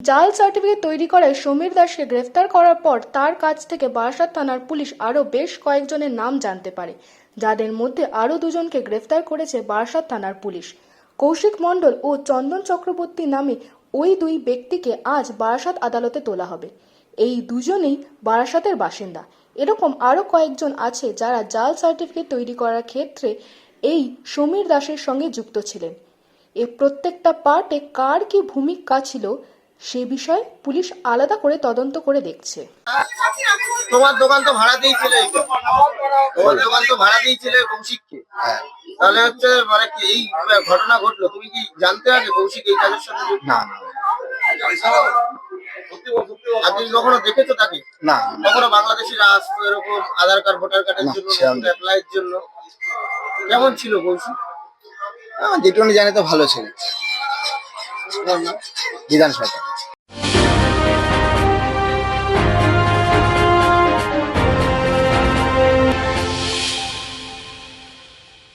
জাল সার্টিফিকেট তৈরি করায় সমীর দাসকে গ্রেফতার করার পর তার কাছ থেকে বারাসাত থানার পুলিশ আরও বেশ কয়েকজনের নাম জানতে পারে। যাদের মধ্যে আরও দুজনকে গ্রেফতার করেছে বারাসাত থানার পুলিশ। কৌশিক মণ্ডল ও চন্দন চক্রবর্তী নামে ওই দুই ব্যক্তিকে আজ বারাসাত আদালতে তোলা হবে। এই দুজনেই বারাসাতের বাসিন্দা। এরকম আরও কয়েকজন আছে যারা জাল সার্টিফিকেট তৈরি করার ক্ষেত্রে এই সমীর দাসের সঙ্গে যুক্ত ছিলেন। এ প্রত্যেকটা পার্টে কার কি ভূমিকা ছিল সে বিষয়ে পুলিশ আলাদা করে তদন্ত করে দেখছে। তোমার দোকান তো ভাড়া দিয়েছিলে। তোমার দোকান তো ভাড়া দিয়েছিলে কৌশিককে। তাহলে হচ্ছে মানে কি এই ঘটনা ঘটলো? তুমি কি জানতে আগে কৌশিক এই কাজের সাথে না আপনি কখনো দেখেছ তাকে? না। কখনো বাংলাদেশিরা আসতো এরকম আধার কার্ড ভোটার কার্ডের জন্য অ্যাপ্লাইয়ের জন্য? কেমন ছিল কৌশিক? আমার যেটুকুনি জানি তো ভালো ছিল। বিধান সরকার।